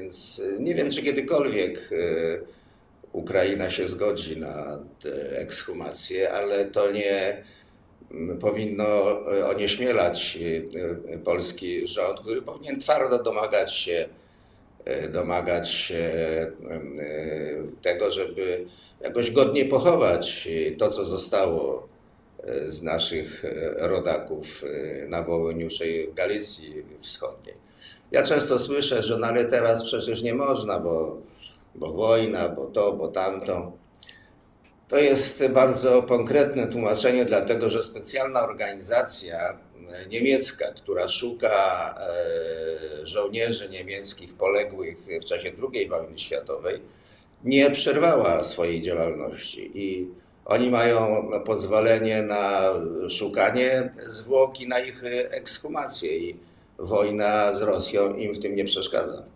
Więc y, nie wiem, czy kiedykolwiek y, Ukraina się zgodzi na ekshumację, ale to nie mm, powinno y, onieśmielać polski rząd, który powinien twardo domagać się domagać się y, tego, żeby jakoś godnie pochować to, co zostało z naszych rodaków na Wołyniu czy w Galicji Wschodniej. Ja często słyszę, że no ale teraz przecież nie można, bo, bo wojna, bo to, bo tamto. To jest bardzo konkretne tłumaczenie, dlatego że specjalna organizacja e, niemiecka, która szuka e, żołnierzy niemieckich poległych w czasie II wojny światowej, nie przerwała swojej działalności i oni mają pozwolenie na szukanie zwłok i na ich ekshumację i wojna z Rosją im w tym nie przeszkadza.